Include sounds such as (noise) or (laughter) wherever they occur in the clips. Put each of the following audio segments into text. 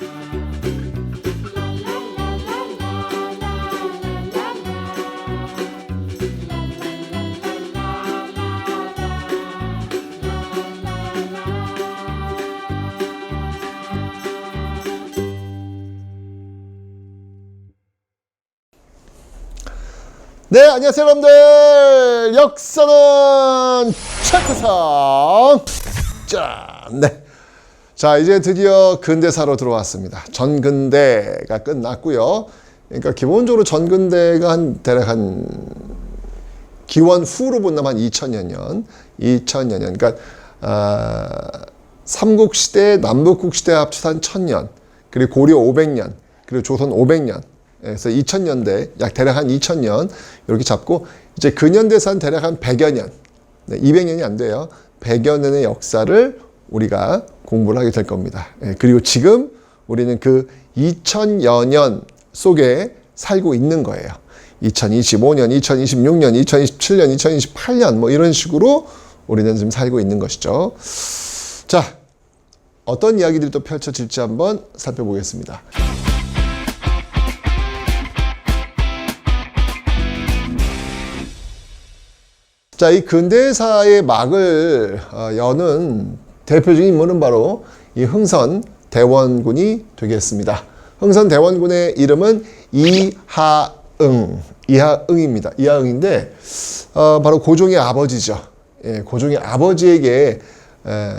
네, 안녕하세요, 여러분들. 역사는 체크상. 자, 네. 자, 이제 드디어 근대사로 들어왔습니다. 전근대가 끝났고요. 그러니까 기본적으로 전근대가 한 대략 한 기원 후로 본다면 한 2000년, 2000년. 그러니까 아, 삼국 시대, 남북국 시대 합쳐서 한 1000년, 그리고 고려 500년, 그리고 조선 500년. 그래서 2000년대, 약 대략 한 2000년 이렇게 잡고 이제 근현대산 대략 한 100여 년, 네, 200년이 안 돼요. 100여 년의 역사를 우리가 공부를 하게 될 겁니다. 예, 그리고 지금 우리는 그 2000여 년 속에 살고 있는 거예요. 2025년, 2026년, 2027년, 2028년 뭐 이런 식으로 우리는 지금 살고 있는 것이죠. 자, 어떤 이야기들이 또 펼쳐질지 한번 살펴보겠습니다. 자, 이 근대사의 막을 어, 여는 대표적인 인물은 바로 이 흥선 대원군이 되겠습니다. 흥선 대원군의 이름은 이하응, 이하응입니다. 이하응인데 어, 바로 고종의 아버지죠. 예, 고종의 아버지에게 에,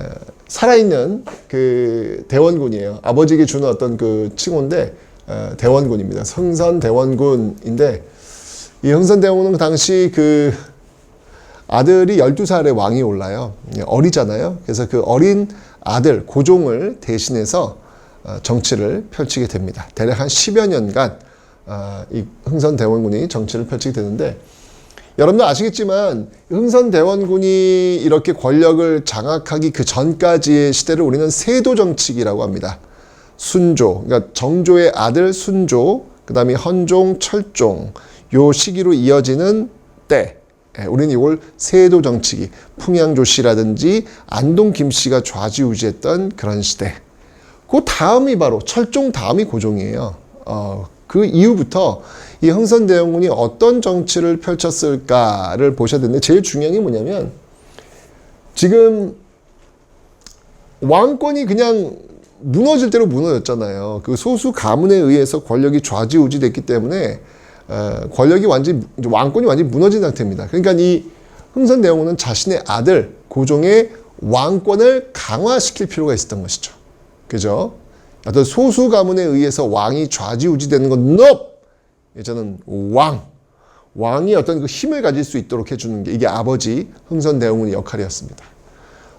살아있는 그 대원군이에요. 아버지에게 주는 어떤 그 칭호인데 에, 대원군입니다. 흥선 대원군인데 이 흥선 대원군은 그 당시 그 아들이 12살에 왕이 올라요. 예, 어리잖아요. 그래서 그 어린 아들 고종을 대신해서 어, 정치를 펼치게 됩니다. 대략 한 10여 년간 어, 이 흥선대원군이 정치를 펼치게 되는데 여러분도 아시겠지만 흥선대원군이 이렇게 권력을 장악하기 그 전까지의 시대를 우리는 세도 정치기라고 합니다. 순조, 그러니까 정조의 아들 순조, 그 다음에 헌종, 철종, 요 시기로 이어지는 때, 예, 우리는 이걸 세도 정치기, 풍양조 씨라든지 안동 김 씨가 좌지우지했던 그런 시대. 그 다음이 바로 철종 다음이 고종이에요. 어, 그 이후부터 이 흥선대원군이 어떤 정치를 펼쳤을까를 보셔야 되는데 제일 중요한 게 뭐냐면 지금 왕권이 그냥 무너질 대로 무너졌잖아요. 그 소수 가문에 의해서 권력이 좌지우지됐기 때문에 어, 권력이 완전 히 왕권이 완전히 무너진 상태입니다. 그러니까 이 흥선대원군은 자신의 아들 고종의 왕권을 강화시킬 필요가 있었던 것이죠. 그죠? 어떤 소수 가문에 의해서 왕이 좌지우지되는 건 no. 저는 왕 왕이 어떤 그 힘을 가질 수 있도록 해주는 게 이게 아버지 흥선대원군의 역할이었습니다.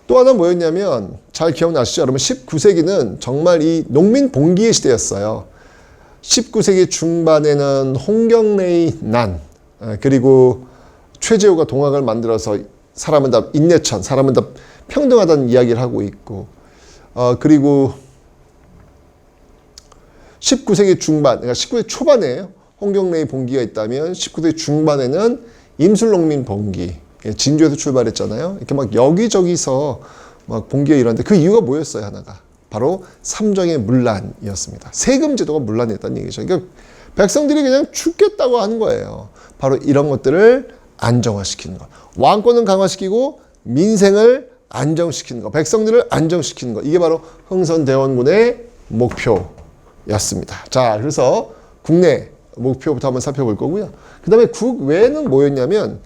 또 하나 뭐였냐면 잘 기억나시죠? 여러분 19세기는 정말 이 농민 봉기의 시대였어요. 19세기 중반에는 홍경래의 난 에, 그리고 최재호가 동학을 만들어서 사람은 다 인내천, 사람은 다 평등하다는 이야기를 하고 있고 어, 그리고 19세기 중반, 그러니까 19세기 초반에 홍경래의 봉기가 있다면 19세기 중반에는 임술농민 봉기, 예, 진주에서 출발했잖아요. 이렇게 막 여기저기서 막 봉기가 일어났는데 그 이유가 뭐였어요, 하나가? 바로 삼정의 문란이었습니다. 세금 제도가 문란했다는 얘기죠. 그러니까 백성들이 그냥 죽겠다고 하는 거예요. 바로 이런 것들을 안정화시키는 것. 왕권은 강화시키고 민생을 안정시키는 것. 백성들을 안정시키는 것. 이게 바로 흥선대원군의 목표였습니다. 자, 그래서 국내 목표부터 한번 살펴볼 거고요. 그 다음에 국외는 뭐였냐면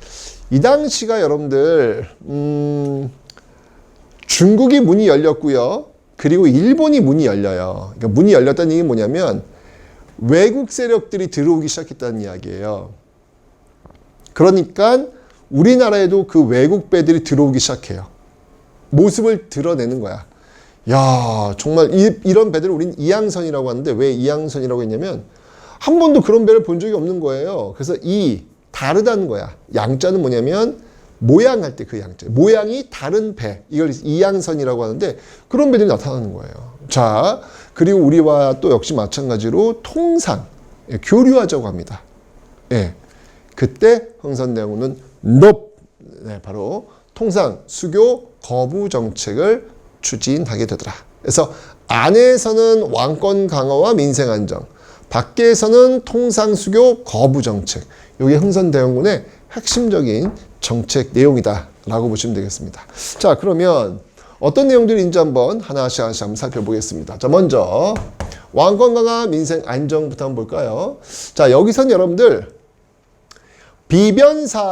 이 당시가 여러분들 음, 중국이 문이 열렸고요. 그리고 일본이 문이 열려요. 그러니까 문이 열렸다는 얘기 뭐냐면 외국 세력들이 들어오기 시작했다는 이야기예요. 그러니까 우리나라에도 그 외국 배들이 들어오기 시작해요. 모습을 드러내는 거야. 야, 정말 이, 이런 배들을 우린 이양선이라고 하는데 왜 이양선이라고 했냐면 한 번도 그런 배를 본 적이 없는 거예요. 그래서 이 다르다는 거야. 양자는 뭐냐면 모양할 때 그 양자. 모양이 다른 배. 이걸 이양선이라고 하는데 그런 배들이 나타나는 거예요. 자, 그리고 우리와 또 역시 마찬가지로 통상, 예, 교류하자고 합니다. 예. 그때 흥선대원군은 높, 네, 바로 통상 수교 거부 정책을 추진하게 되더라. 그래서 안에서는 왕권 강화와 민생 안정, 밖에서는 통상 수교 거부 정책. 이게 흥선대원군의 핵심적인 정책 내용이다라고 보시면 되겠습니다. 자, 그러면 어떤 내용들인지 한번 하나씩 하나씩 한번 살펴보겠습니다. 자, 먼저 왕권 강화 민생 안정부터 한번 볼까요? 자, 여기선 여러분들 비변사를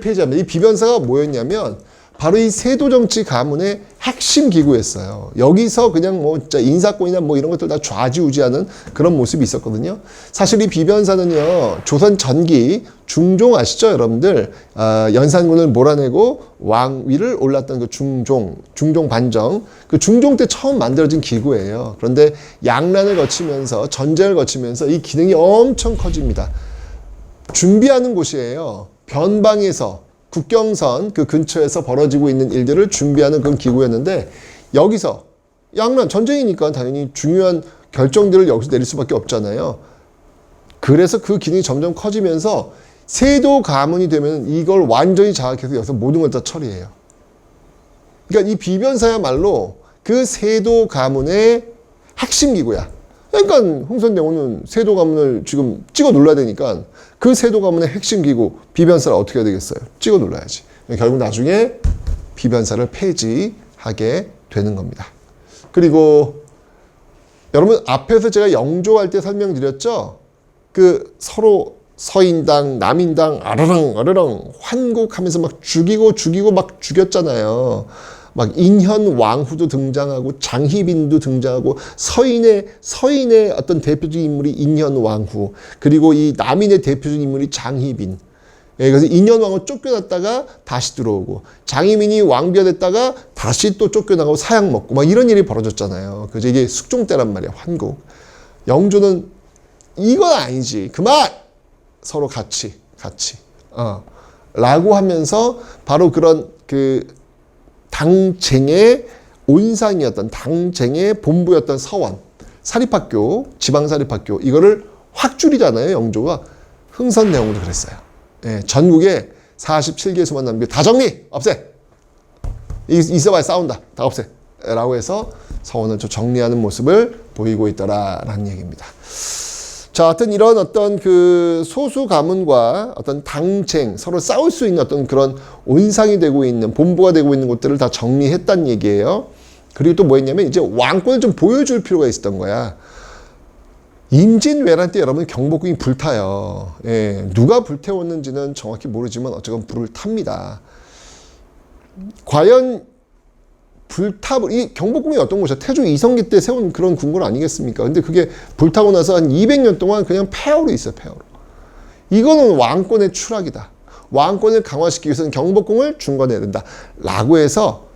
폐지합니다. 이 비변사가 뭐였냐면 바로 이 세도정치 가문의 핵심 기구였어요. 여기서 그냥 뭐 진짜 인사권이나 뭐 이런 것들 다 좌지우지하는 그런 모습이 있었거든요. 사실 이 비변사는요, 조선 전기 중종 아시죠, 여러분들? 아, 연산군을 몰아내고 왕위를 올랐던 그 중종, 중종 반정, 그 중종 때 처음 만들어진 기구예요. 그런데 양란을 거치면서 전쟁을 거치면서 이 기능이 엄청 커집니다. 준비하는 곳이에요. 변방에서 국경선 그 근처에서 벌어지고 있는 일들을 준비하는 그런 기구였는데 여기서 양란 전쟁이니까 당연히 중요한 결정들을 여기서 내릴 수밖에 없잖아요. 그래서 그 기능이 점점 커지면서 세도 가문이 되면 이걸 완전히 장악해서 여기서 모든 걸 다 처리해요. 그러니까 이 비변사야말로 그 세도 가문의 핵심 기구야. 그러니까 흥선대원은 세도 가문을 지금 찍어 눌러야 되니까 그 세도 가문의 핵심 기구 비변사를 어떻게 해야 되겠어요? 찍어 눌러야지. 결국 나중에 비변사를 폐지하게 되는 겁니다. 그리고 여러분 앞에서 제가 영조할 때 설명드렸죠? 그 서로 서인당, 남인당 아르렁 아르렁 환곡하면서 막 죽이고 죽이고 막 죽였잖아요. 막 인현 왕후도 등장하고 장희빈도 등장하고 서인의 서인의 어떤 대표적인 인물이 인현 왕후 그리고 이 남인의 대표적인 인물이 장희빈 예, 그래서 인현 왕후 쫓겨났다가 다시 들어오고 장희민이 왕비가 됐다가 다시 또 쫓겨나고 사약 먹고 막 이런 일이 벌어졌잖아요. 그래서 이게 숙종 때란 말이야 환국. 영조는 이건 아니지 그만 서로 같이 같이 어 라고 하면서 바로 그런 그 당쟁의 온상이었던 당쟁의 본부였던 서원 사립학교 지방사립학교 이거를 확 줄이잖아요 영조가. 흥선 내용도 그랬어요. 예, 전국에 47개 수만 남겨 다 정리! 없애! 있어봐야 싸운다. 다 없애! 라고 해서 서원을 좀 정리하는 모습을 보이고 있더라라는 얘기입니다. 자, 하여튼 이런 어떤 그 소수 가문과 어떤 당쟁, 서로 싸울 수 있는 어떤 그런 온상이 되고 있는, 본부가 되고 있는 곳들을 다 정리했단 얘기예요. 그리고 또 뭐 했냐면 이제 왕권을 좀 보여줄 필요가 있었던 거야. 임진왜란 때 여러분 경복궁이 불타요. 예, 누가 불태웠는지는 정확히 모르지만 어쨌건 불을 탑니다. 과연 불탑을 이 경복궁이 어떤 곳이야? 태조 이성기 때 세운 그런 궁궐 아니겠습니까? 근데 그게 불타고 나서 한 200년 동안 그냥 폐허로 있어요, 폐허로. 이거는 왕권의 추락이다. 왕권을 강화시키기 위해서는 경복궁을 중건해야 된다. 라고 해서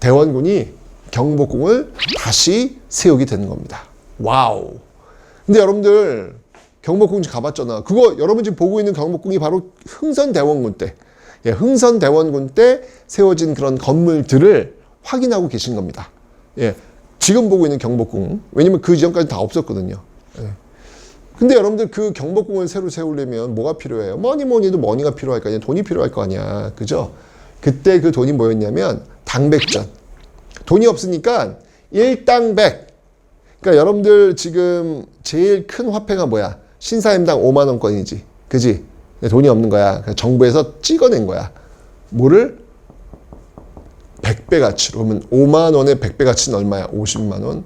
대원군이 경복궁을 다시 세우게 되는 겁니다. 와우. 근데 여러분들 경복궁 가봤잖아. 그거 여러분 지금 보고 있는 경복궁이 바로 흥선 대원군 때, 예, 흥선 대원군 때 세워진 그런 건물들을 확인하고 계신 겁니다. 예. 지금 보고 있는 경복궁. 왜냐면 그 이전까지 다 없었거든요. 예. 근데 여러분들 그 경복궁을 새로 세우려면 뭐가 필요해요? 뭐니 뭐니 해도 머니가 필요할 거 아니야. 돈이 필요할 거 아니야. 그죠? 그때 그 돈이 뭐였냐면 당백전. 돈이 없으니까 일당백. 그러니까 여러분들 지금 제일 큰 화폐가 뭐야? 신사임당 5만 원권이지. 그지? 돈이 없는 거야. 정부에서 찍어낸 거야. 뭐를? 100배 가치로 그러면 5만 원의 100배 가치는 얼마야? 50만 원?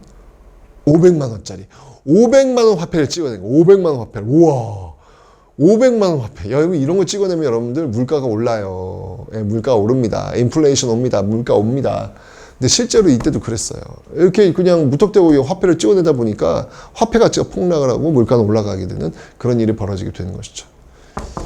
500만 원짜리. 500만 원 화폐를 찍어낸 거. 500만 원 화폐를. 우와. 500만 원 화폐. 여러분 이런 거 찍어내면 여러분들 물가가 올라요. 예, 물가가 오릅니다. 인플레이션 옵니다. 물가 옵니다. 근데 실제로 이때도 그랬어요. 이렇게 그냥 무턱대고 화폐를 찍어내다 보니까 화폐 가치가 폭락을 하고 물가는 올라가게 되는 그런 일이 벌어지게 되는 것이죠.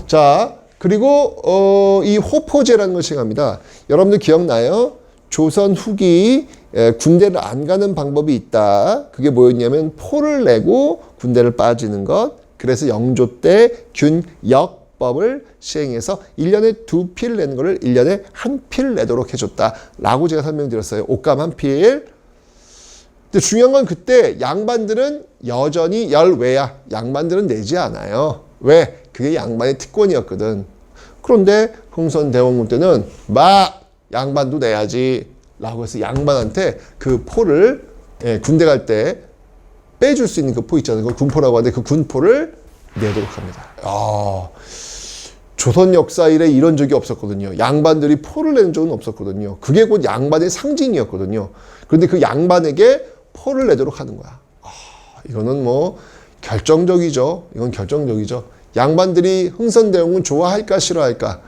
자, 그리고 어, 이 호포제라는 것이 갑니다. 여러분들 기억나요? 조선 후기 에, 군대를 안 가는 방법이 있다. 그게 뭐였냐면 포를 내고 군대를 빠지는 것. 그래서 영조 때 균역법을 시행해서 1년에 두 필 내는 거를 1년에 한 필 내도록 해줬다. 라고 제가 설명드렸어요. 옷감 한 필. 근데 중요한 건 그때 양반들은 여전히 열외야. 양반들은 내지 않아요. 왜? 그게 양반의 특권이었거든. 그런데 흥선 대원군 때는 막 양반도 내야지 라고 해서 양반한테 그 포를 예, 군대 갈 때 빼줄 수 있는 그 포 있잖아요. 그 군포라고 하는데 그 군포를 내도록 합니다. 아, 조선 역사 이래 이런 적이 없었거든요. 양반들이 포를 내는 적은 없었거든요. 그게 곧 양반의 상징이었거든요. 그런데 그 양반에게 포를 내도록 하는 거야. 아, 이거는 뭐 결정적이죠. 이건 결정적이죠. 양반들이 흥선대원군 좋아할까 싫어할까?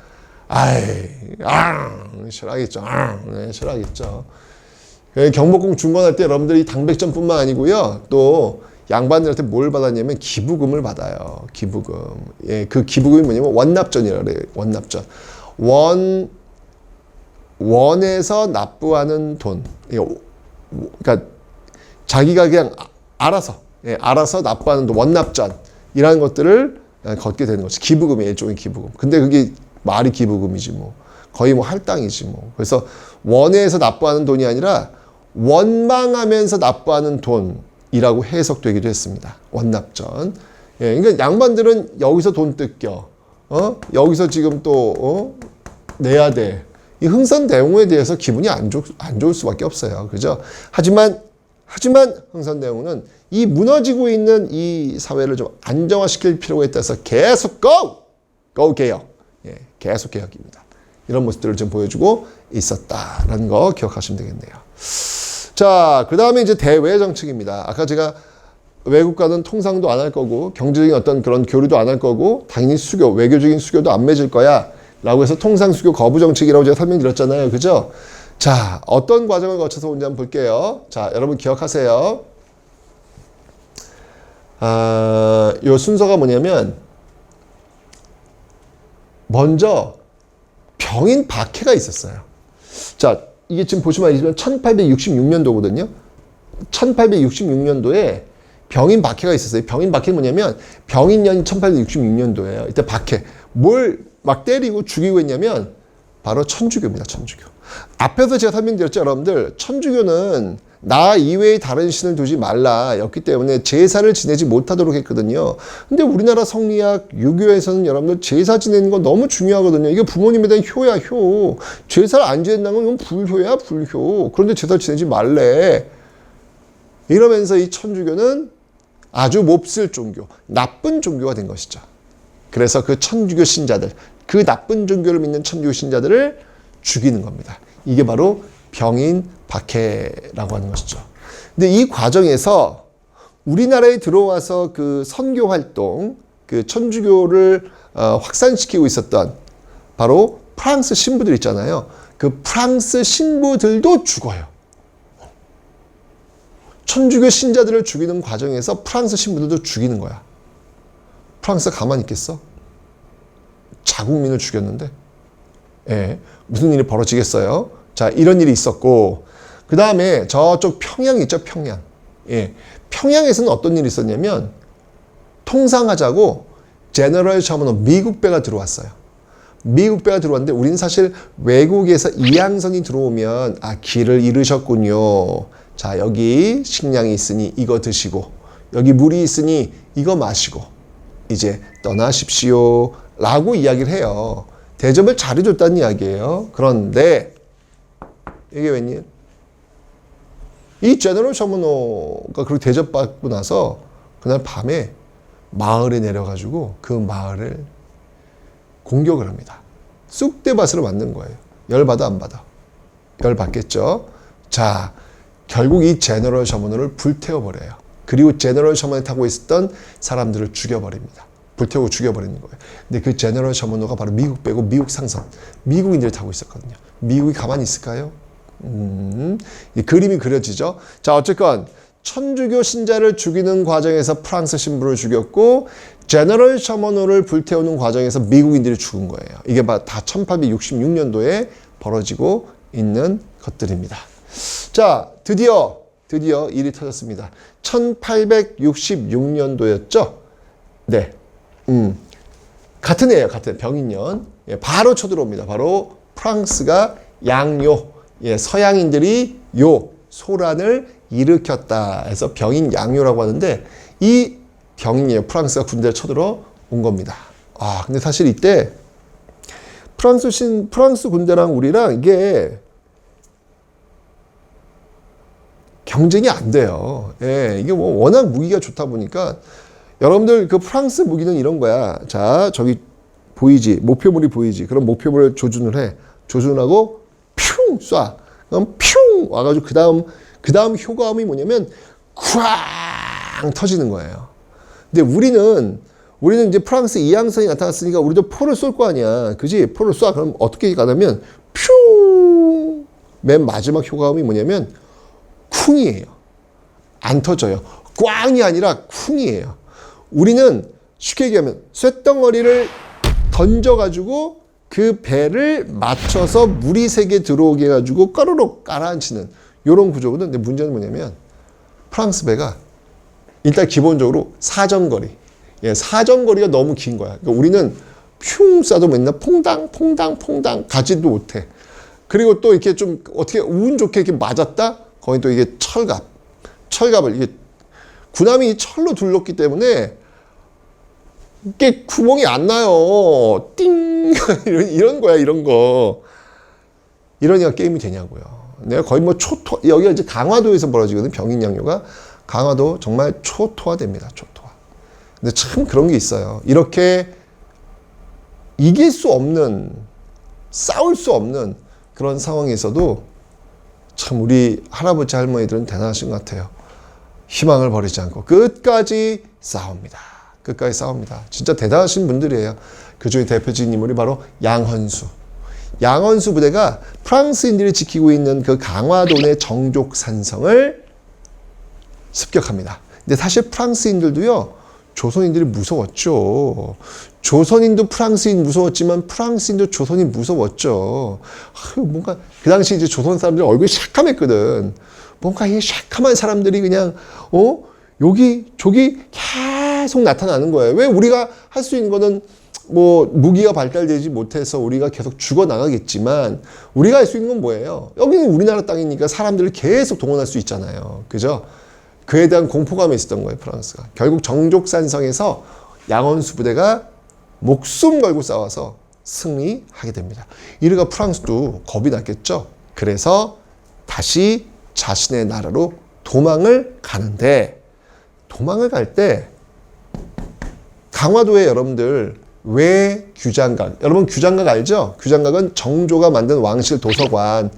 아이, 아, 싫어하겠죠. 아, 네, 싫어하겠죠. 예, 경복궁 중건할 때 여러분들이 당백전뿐만 아니고요. 또 양반들한테 뭘 받았냐면 기부금을 받아요. 기부금. 예, 그 기부금이 뭐냐면 원납전이라 그래요. 원납전. 원 원에서 납부하는 돈. 이거 그러니까 자기가 그냥 아- 알아서 예, 알아서 납부하는 돈, 원납전 이라는 것들을 예, 걷게 되는 거지. 기부금이 일종의 기부금. 근데 그게 말이 기부금이지 뭐. 거의 뭐 할당이지 뭐. 그래서 원에서 납부하는 돈이 아니라 원망하면서 납부하는 돈이라고 해석되기도 했습니다. 원납전. 예, 그러니까 양반들은 여기서 돈 뜯겨. 어? 여기서 지금 또 어? 내야 돼. 이 흥선대원에 대해서 기분이 안, 좋, 안 좋을 수밖에 없어요. 그죠? 하지만 하지만 흥선대원은 이 무너지고 있는 이 사회를 좀 안정화시킬 필요가 있다서 계속 go! go 개혁. 예, 계속 개혁입니다. 이런 모습들을 좀 보여주고 있었다라는 거 기억하시면 되겠네요. 자, 그 다음에 이제 대외 정책입니다. 아까 제가 외국과는 통상도 안 할 거고 경제적인 어떤 그런 교류도 안 할 거고 당연히 수교, 외교적인 수교도 안 맺을 거야. 라고 해서 통상 수교 거부 정책이라고 제가 설명드렸잖아요. 그죠? 자, 어떤 과정을 거쳐서 온지 한번 볼게요. 자, 여러분 기억하세요. 아, 요 순서가 뭐냐면 먼저 병인 박해가 있었어요. 자, 이게 지금 보시면 알지만 1866년도거든요. 1866년도에 병인 박해가 있었어요. 병인 박해는 뭐냐면 병인년이 1866년도예요. 이때 박해. 뭘 막 때리고 죽이고 했냐면 바로 천주교입니다. 천주교. 앞에서 제가 설명드렸죠, 여러분들. 천주교는 나 이외의 다른 신을 두지 말라였기 때문에 제사를 지내지 못하도록 했거든요. 근데 우리나라 성리학 유교에서는 여러분들 제사 지내는 거 너무 중요하거든요. 이게 부모님에 대한 효야, 효. 제사를 안 지낸다는 건 불효야, 불효. 그런데 제사를 지내지 말래. 이러면서 이 천주교는 아주 몹쓸 종교, 나쁜 종교가 된 것이죠. 그래서 그 천주교 신자들, 그 나쁜 종교를 믿는 천주교 신자들을 죽이는 겁니다. 이게 바로 병인 박해라고 하는 것이죠. 근데 이 과정에서 우리나라에 들어와서 그 선교 활동, 그 천주교를 어, 확산시키고 있었던 바로 프랑스 신부들 있잖아요. 그 프랑스 신부들도 죽어요. 천주교 신자들을 죽이는 과정에서 프랑스 신부들도 죽이는 거야. 프랑스가 가만히 있겠어? 자국민을 죽였는데. 예, 무슨 일이 벌어지겠어요? 자, 이런 일이 있었고, 그 다음에 저쪽 평양 있죠, 평양. 예, 평양에서는 어떤 일이 있었냐면, 통상하자고 제너럴 셔먼호 미국 배가 들어왔어요. 미국 배가 들어왔는데, 우리는 사실 외국에서 이양선이 들어오면, 아, 길을 잃으셨군요. 자, 여기 식량이 있으니 이거 드시고, 여기 물이 있으니 이거 마시고, 이제 떠나십시오. 라고 이야기를 해요. 대접을 잘해줬다는 이야기예요. 그런데 이게 웬일? 이 제너럴 셔머노가 그렇게 대접받고 나서 그날 밤에 마을에 내려가지고 그 마을을 공격을 합니다. 쑥대밭으로 만든 거예요. 열 받아 안 받아? 열 받겠죠. 자, 결국 이 제너럴 셔머노를 불태워 버려요. 그리고 제너럴 셔먼에 타고 있었던 사람들을 죽여버립니다. 불태우고 죽여버리는 거예요. 근데 그 제너럴 셔먼노가 바로 미국 빼고 미국 상선, 미국인들이 타고 있었거든요. 미국이 가만히 있을까요? 음, 이 그림이 그려지죠. 자, 어쨌건 천주교 신자를 죽이는 과정에서 프랑스 신부를 죽였고 제너럴 셔먼노를 불태우는 과정에서 미국인들이 죽은 거예요. 이게 다 1866년도에 벌어지고 있는 것들입니다. 자, 드디어 드디어 일이 터졌습니다. 1866년도였죠? 네. 음. 같은 해예요. 같은 병인년. 예, 바로 쳐들어옵니다. 바로 프랑스가 양요, 예, 서양인들이 요 소란을 일으켰다 해서 병인 양요라고 하는데 이 병인이에요. 프랑스가 군대를 쳐들어 온 겁니다. 아, 근데 사실 이때 프랑스 신 프랑스 군대랑 우리랑 이게 경쟁이 안 돼요. 예, 이게 뭐 워낙 무기가 좋다 보니까 여러분들 그 프랑스 무기는 이런 거야. 자, 저기 보이지? 목표물이 보이지? 그럼 목표물을 조준을 해. 조준하고 퓨 쏴. 그럼 퓨 와가지고 그 다음 그 다음 효과음이 뭐냐면 쾅 터지는 거예요. 근데 우리는 우리는 이제 프랑스 이항선이 나타났으니까 우리도 포를 쏠 거 아니야. 그지? 포를 쏴. 그럼 어떻게 가냐면 퓨! 맨 마지막 효과음이 뭐냐면 쿵이에요. 안 터져요. 꽝이 아니라 쿵이에요. 우리는 쉽게 얘기하면 쇳덩어리를 던져가지고 그 배를 맞춰서 물이 세게 들어오게 해가지고 까르륵 깔아앉히는 이런 구조거든. 근데 문제는 뭐냐면 프랑스 배가 일단 기본적으로 사정거리. 예, 사정거리가 너무 긴 거야. 그러니까 우리는 흉 쏴도 맨날 퐁당, 퐁당, 퐁당 가지도 못해. 그리고 또 이렇게 좀 어떻게 운 좋게 이렇게 맞았다? 거기 또 이게 철갑. 철갑을 이게 군함이 철로 둘렀기 때문에 이게 구멍이 안 나요. 띵! (laughs) 이런, 이런 거야, 이런 거. 이러니까 게임이 되냐고요. 내가 거의 뭐 초토, 여기가 이제 강화도에서 벌어지거든, 병인양요가. 강화도 정말 초토화됩니다, 초토화. 근데 참 그런 게 있어요. 이렇게 이길 수 없는, 싸울 수 없는 그런 상황에서도 참 우리 할아버지 할머니들은 대단하신 것 같아요. 희망을 버리지 않고 끝까지 싸웁니다. 끝까지 싸웁니다. 진짜 대단하신 분들이에요. 그 중에 대표적인 인물이 바로 양헌수. 양헌수 부대가 프랑스인들이 지키고 있는 그 강화도의 정족 산성을 습격합니다. 근데 사실 프랑스인들도요, 조선인들이 무서웠죠. 조선인도 프랑스인 무서웠지만 프랑스인도 조선인 무서웠죠. 아, 뭔가 그 당시 이제 조선 사람들 얼굴이 샤캄했거든. 뭔가 이 샤캄한 사람들이 그냥 어 여기 저기 계속 나타나는 거예요. 왜 우리가 할 수 있는 거는 뭐 무기가 발달되지 못해서 우리가 계속 죽어 나가겠지만 우리가 할 수 있는 건 뭐예요? 여기는 우리나라 땅이니까 사람들을 계속 동원할 수 있잖아요. 그죠? 그에 대한 공포감이 있었던 거예요, 프랑스가. 결국 정족산성에서 양원수 부대가 목숨 걸고 싸워서 승리하게 됩니다. 이르가 프랑스도 겁이 났겠죠. 그래서 다시 자신의 나라로 도망을 가는데 도망을 갈 때 강화도에 여러분들 왜 규장각? 여러분 규장각 알죠? 규장각은 정조가 만든 왕실 도서관.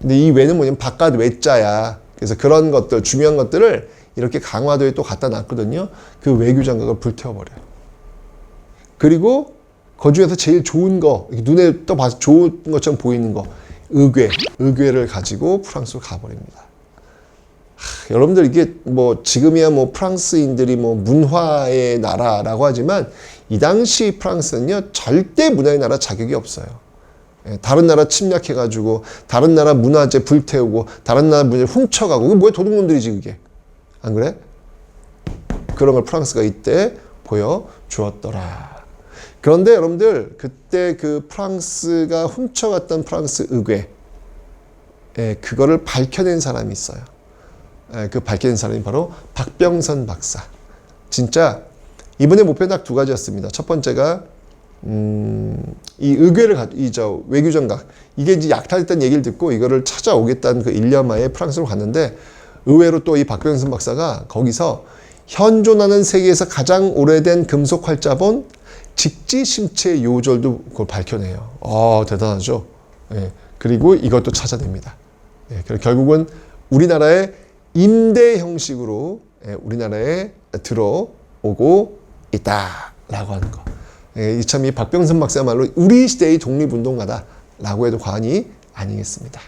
근데 이 외는 뭐냐면 바깥 외자야. 그래서 그런 것들 중요한 것들을 이렇게 강화도에 또 갖다 놨거든요. 그 외규장각을 불태워버려요. 그리고 그 중에서 제일 좋은 거 눈에 또 봐서 좋은 것처럼 보이는 거 의궤 의궤를 가지고 프랑스로 가버립니다 하, 여러분들 이게 뭐 지금이야 뭐 프랑스인들이 뭐 문화의 나라라고 하지만 이 당시 프랑스는요 절대 문화의 나라 자격이 없어요. 예, 다른 나라 침략해가지고 다른 나라 문화재 불태우고 다른 나라 문화재 훔쳐가고 그게 뭐야 도둑놈들이지 그게 안 그래? 그런 걸 프랑스가 이때 보여 주었더라. 그런데 여러분들 그때 그 프랑스가 훔쳐갔던 프랑스 의궤 예, 그거를 밝혀낸 사람이 있어요. 예, 그 밝혀낸 사람이 바로 박병선 박사. 진짜 이번에 목표는 딱 두 가지였습니다. 첫 번째가 음, 이 의궤를 이저 외교 정각 이게 이제 약탈했다는 얘기를 듣고 이거를 찾아오겠다는 그 1년만에 프랑스로 갔는데 의외로 또 이 박병선 박사가 거기서 현존하는 세계에서 가장 오래된 금속 활자본 직지 심체 요절도 그걸 밝혀내요. 아 대단하죠. 예, 그리고 이것도 찾아냅니다. 예, 결국은 우리나라의 임대 형식으로 예, 우리나라에 들어오고 있다라고 하는 거. 예, 이참 이 박병선 박사야말로 우리 시대의 독립운동가다라고 해도 과언이 아니겠습니다.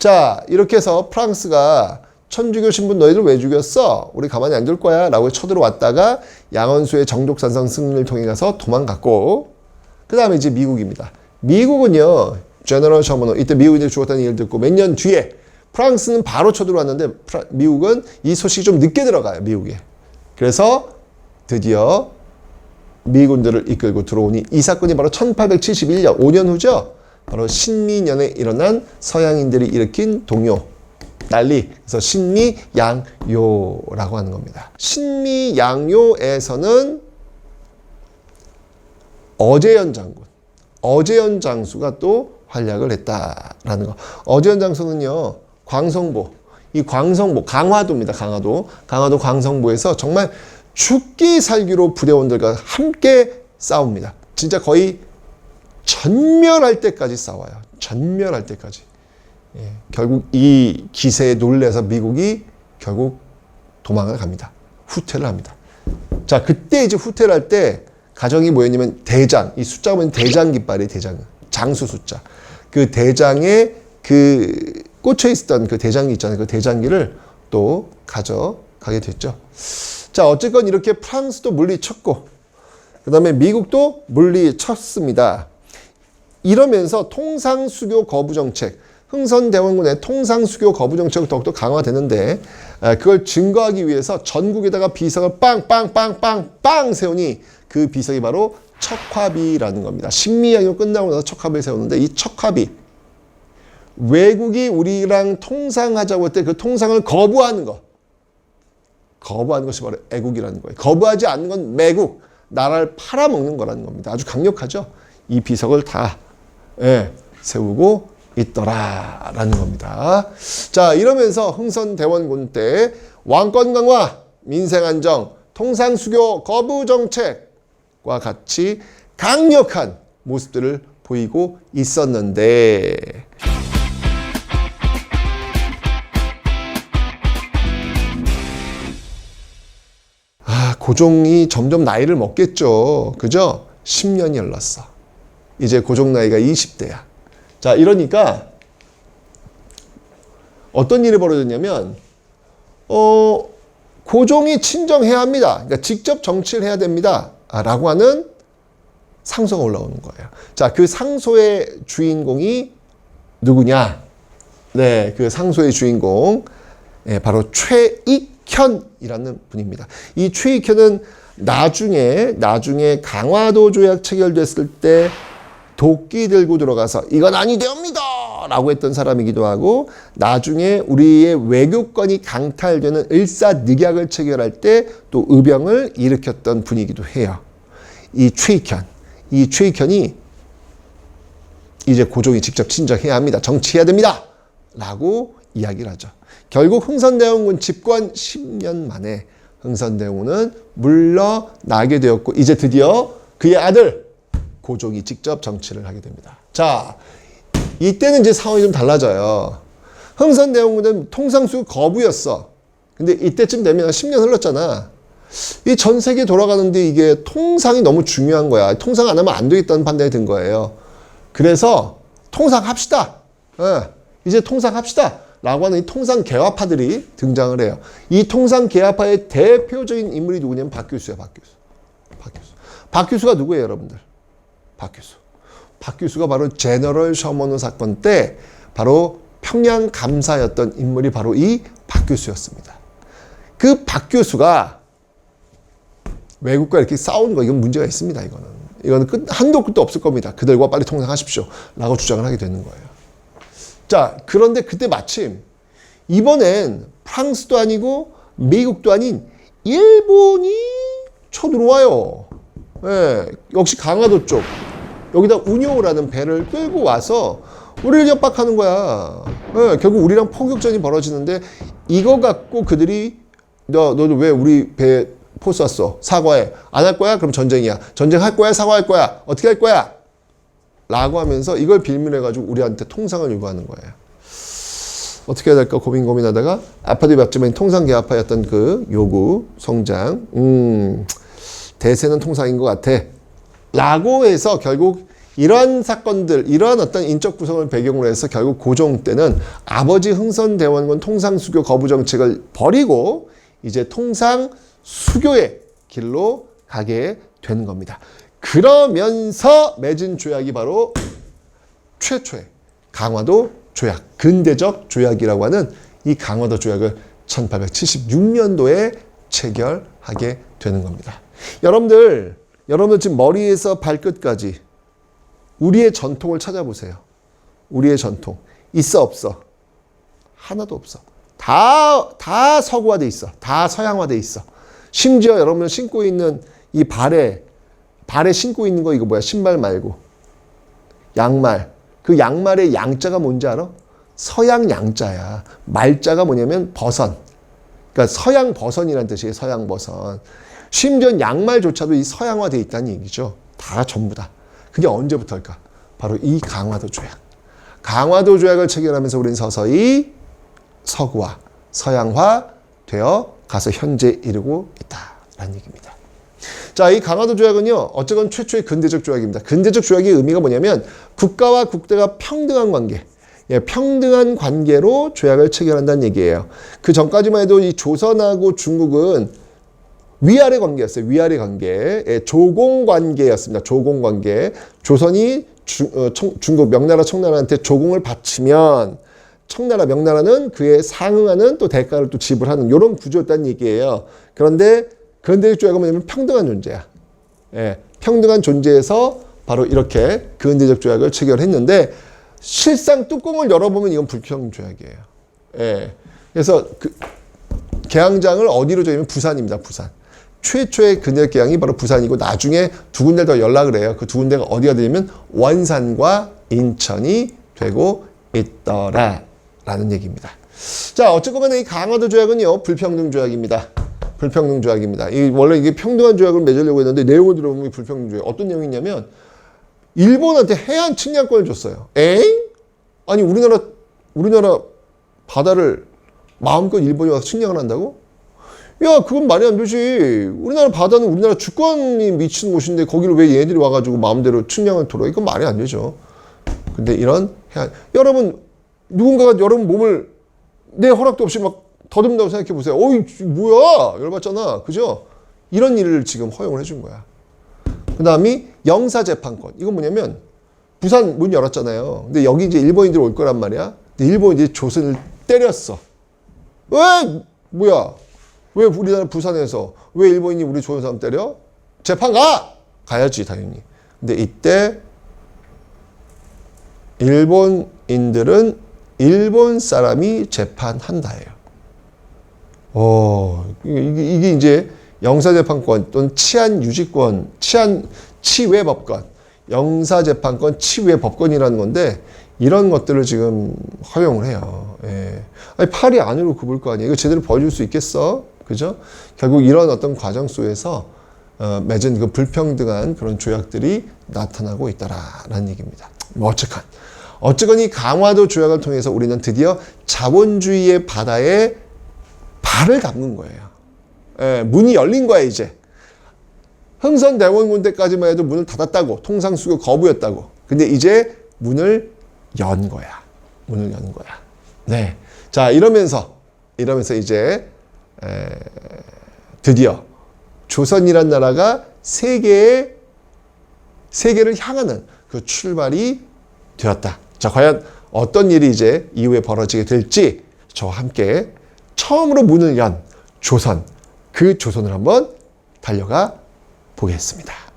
자 이렇게 해서 프랑스가 천주교 신분 너희들 왜 죽였어? 우리 가만히 안 둘 거야 라고 쳐들어왔다가 양원수의 정족산성 승리를 통해 가서 도망갔고 그 다음에 이제 미국입니다. 미국은요 제너럴 셔머너 이때 미국인들이 죽었다는 얘기를 듣고 몇 년 뒤에 프랑스는 바로 쳐들어왔는데 프라, 미국은 이 소식이 좀 늦게 들어가요 미국에. 그래서 드디어 미군들을 이끌고 들어오니 이 사건이 바로 1871년 5년 후죠. 바로 신미년에 일어난 서양인들이 일으킨 동요 난리. 그래서 신미양요라고 하는 겁니다. 신미양요에서는 어재현 장군, 어재현 장수가 또 활약을 했다라는 거. 어재현 장수는요, 광성보, 이 광성보 강화도입니다. 강화도 강화도 광성보에서 정말 죽기 살기로 부대원들과 함께 싸웁니다. 진짜 거의 전멸할 때까지 싸워요. 전멸할 때까지. 예, 결국 이 기세에 놀래서 미국이 결국 도망을 갑니다. 후퇴를 합니다. 자, 그때 이제 후퇴를 할 때 가정이 뭐였냐면 대장, 이 숫자가 보면 대장 깃발이 대장, 장수 숫자. 그 대장에 그 꽂혀 있었던 그 대장기 있잖아요. 그 대장기를 또 가져가게 됐죠. 자, 어쨌건 이렇게 프랑스도 물리쳤고, 그 다음에 미국도 물리쳤습니다. 이러면서 통상수교 거부 정책, 흥선대원군의 통상수교 거부 정책을 더욱더 강화되는데 아, 그걸 증거하기 위해서 전국에다가 비석을 빵빵빵빵빵 세우니 그 비석이 바로 척화비라는 겁니다. 신미양요 끝나고 나서 척화비를 세우는데 이 척화비 외국이 우리랑 통상하자고 할 때 그 통상을 거부하는 것 거부하는 것이 바로 애국이라는 거예요. 거부하지 않는 건 매국, 나라를 팔아먹는 거라는 겁니다. 아주 강력하죠. 이 비석을 다 예, 세우고 있더라라는 겁니다. 자, 이러면서 흥선대원군 때 왕권 강화, 민생 안정, 통상 수교 거부 정책과 같이 강력한 모습들을 보이고 있었는데 고종이 점점 나이를 먹겠죠. 그죠? 10년이 흘렀어. 이제 고종 나이가 20대야. 자, 이러니까 어떤 일이 벌어졌냐면 어, 고종이 친정해야 합니다. 그러니까 직접 정치를 해야 됩니다. 아, 라고 하는 상소가 올라오는 거예요. 자, 그 상소의 주인공이 누구냐? 네, 그 상소의 주인공 예, 바로 최익 현이라는 분입니다. 이 최익현은 나중에 나중에 강화도 조약 체결됐을 때 도끼 들고 들어가서 이건 아니되옵니다 라고 했던 사람이기도 하고 나중에 우리의 외교권이 강탈되는 일사늑약을 체결할 때 또 의병을 일으켰던 분이기도 해요. 이 최익현, 이 최익현이 이제 고종이 직접 친정해야 합니다. 정치해야 됩니다. 라고 이야기를 하죠. 결국 흥선대원군 집권 10년 만에 흥선대원군은 물러나게 되었고 이제 드디어 그의 아들 고종이 직접 정치를 하게 됩니다. 자, 이때는 이제 상황이 좀 달라져요. 흥선대원군은 통상수 거부였어. 근데 이때쯤 되면 10년 흘렀잖아. 이 전 세계 돌아가는데 이게 통상이 너무 중요한 거야. 통상 안 하면 안 되겠다는 판단이 든 거예요. 그래서 통상 합시다. 예, 이제 통상 합시다. 라고 하는 이 통상 개화파들이 등장을 해요. 이 통상 개화파의 대표적인 인물이 누구냐면 박규수야, 박규수. 박규수. 박규수가 누구예요, 여러분들? 박규수. 박규수가 바로 제너럴 셔먼호 사건 때 바로 평양 감사였던 인물이 바로 이 박규수였습니다. 그 박규수가 외국과 이렇게 싸우는 거 이건 문제가 있습니다. 이거는 이거는 끝 한도 끝도 없을 겁니다. 그들과 빨리 통상하십시오 라고 주장을 하게 되는 거예요. 자 그런데 그때 마침 이번엔 프랑스도 아니고 미국도 아닌 일본이 쳐들어와요. 예, 역시 강화도 쪽 여기다 운용을 는 배를 끌고 와서 우리를 협박하는 거야. 예, 결국 우리랑 포격전이 벌어지는데 이거 갖고 그들이 너 너도 왜 우리 배 포스 왔어? 사과해. 안 할 거야? 그럼 전쟁이야. 전쟁할 거야? 사과할 거야? 어떻게 할 거야? 라고 하면서 이걸 빌밀해가지고 우리한테 통상을 요구하는 거예요. 어떻게 해야 될까 고민 고민하다가 아파트 맵지만 통상 개합하였던 그 요구 성장 음 대세는 통상인 것 같아 라고 해서 결국 이러한 사건들 이러한 어떤 인적 구성을 배경으로 해서 결국 고종 때는 아버지 흥선대원군 통상 수교 거부 정책을 버리고 이제 통상 수교의 길로 가게 된 겁니다. 그러면서 맺은 조약이 바로 최초의 강화도 조약, 근대적 조약이라고 하는 이 강화도 조약을 1876년도에 체결하게 되는 겁니다. 여러분들, 여러분들 지금 머리에서 발끝까지 우리의 전통을 찾아보세요. 우리의 전통. 있어, 없어? 하나도 없어. 다, 다 서구화돼 있어. 다 서양화돼 있어. 심지어 여러분 신고 있는 이 발에 발에 신고 있는 거 이거 뭐야? 신발 말고 양말. 그 양말의 양자가 뭔지 알아? 서양 양자야. 말자가 뭐냐면 버선. 그러니까 서양 버선이라는 뜻이에요. 서양 버선. 심지어 양말조차도 이 서양화돼 있다는 얘기죠. 다 전부 다. 그게 언제부터일까? 바로 이 강화도 조약. 강화도 조약을 체결하면서 우리는 서서히 서구화, 서양화 되어 가서 현재 이르고 있다라는 얘기입니다. 자, 이 강화도 조약은요, 어쨌건 최초의 근대적 조약입니다. 근대적 조약의 의미가 뭐냐면 국가와 국대가 평등한 관계, 예, 평등한 관계로 조약을 체결한다는 얘기예요. 그 전까지만 해도 이 조선하고 중국은 위아래 관계였어요. 위아래 관계. 예, 조공 관계였습니다. 조공 관계. 조선이 주, 어, 청, 중국 명나라 청나라한테 조공을 바치면 청나라 명나라는 그에 상응하는 또 대가를 또 지불하는 이런 구조였다는 얘기예요. 그런데 근대적 조약은 뭐냐면 평등한 존재야. 예, 평등한 존재에서 바로 이렇게 근대적 조약을 체결했는데 실상 뚜껑을 열어보면 이건 불평 조약이에요. 예, 그래서 그 개항장을 어디로 정하면 부산입니다. 부산. 최초의 근대 개항이 바로 부산이고 나중에 두 군데 더 연락을 해요. 그 두 군데가 어디가 되냐면 원산과 인천이 되고 있더라라는 얘기입니다. 자, 어쨌거나 이 강화도 조약은요 불평등 조약입니다. 불평등 조약입니다. 이 원래 이게 평등한 조약을 맺으려고 했는데 내용을 들어보면 불평등 조약 어떤 내용이 있냐면 일본한테 해안 측량권을 줬어요. 에잉? 아니 우리나라 우리나라 바다를 마음껏 일본이 와서 측량을 한다고? 야, 그건 말이 안 되지. 우리나라 바다는 우리나라 주권이 미치는 곳인데 거기를 왜 얘들이 와가지고 마음대로 측량을 돌아? 이건 말이 안 되죠. 근데 이런 해안, 여러분, 누군가가 여러분 몸을 내 허락도 없이 막 더듬다고 생각해 보세요. 어이, 뭐야? 열받잖아. 그죠? 이런 일을 지금 허용을 해준 거야. 그 다음이 영사재판권. 이건 뭐냐면, 부산 문 열었잖아요. 근데 여기 이제 일본인들 올 거란 말이야. 근데 일본인들이 조선을 때렸어. 왜? 뭐야? 왜 우리나라 부산에서 왜 일본인이 우리 조선 사람 때려? 재판 가! 가야지 당연히. 근데 이때 일본인들은 일본 사람이 재판한다예요. 어, 이게, 이게 이제 영사재판권 또는 치안 유지권, 치안 치외 법권, 영사재판권 치외 법권이라는 건데 이런 것들을 지금 허용을 해요. 예. 아니, 팔이 안으로 굽을 거 아니에요. 이거 제대로 보여줄 수 있겠어? 그죠? 결국 이런 어떤 과정 속에서 어, 맺은 그 불평등한 그런 조약들이 나타나고 있다라는 얘기입니다. 뭐 어쨌건 어쨌건 이 강화도 조약을 통해서 우리는 드디어 자본주의의 바다에 발을 담근 거예요. 예, 문이 열린 거야 이제. 흥선 대원군 때까지만 해도 문을 닫았다고 통상 수교 거부였다고. 근데 이제 문을 연 거야. 문을 연 거야. 네. 자 이러면서 이러면서 이제 에, 드디어 조선이란 나라가 세계에 세계를 향하는 그 출발이 되었다. 자, 과연 어떤 일이 이제 이후에 벌어지게 될지 저와 함께 처음으로 문을 연 조선, 그 조선을 한번 달려가 보겠습니다.